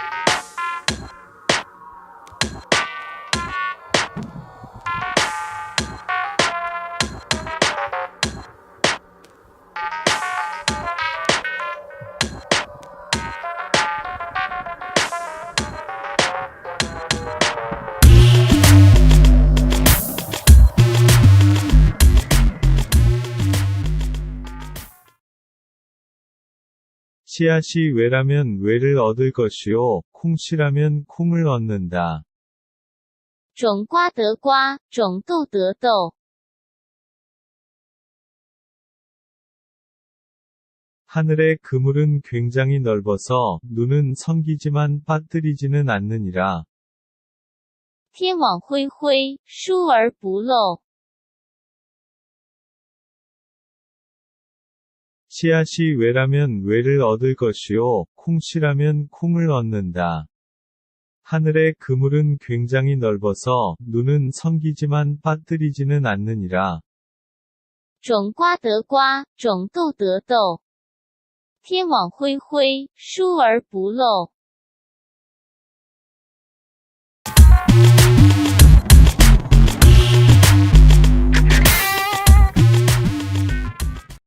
you 씨앗이 외라면 외를 얻을 것이요, 콩씨라면 콩을 얻는다. 种瓜得瓜，种豆得豆。 하늘의 그물은 굉장히 넓어서 눈은 성기지만 빠뜨리지는 않느니라. 天网恢恢，疏而不漏。 씨앗이 외라면 외를 얻을 것이요, 콩씨라면 콩을 얻는다. 하늘의 그물은 굉장히 넓어서 눈은 성기지만 빠뜨리지는 않느니라. 种瓜得瓜，种豆得豆。天网恢恢，疏而不漏。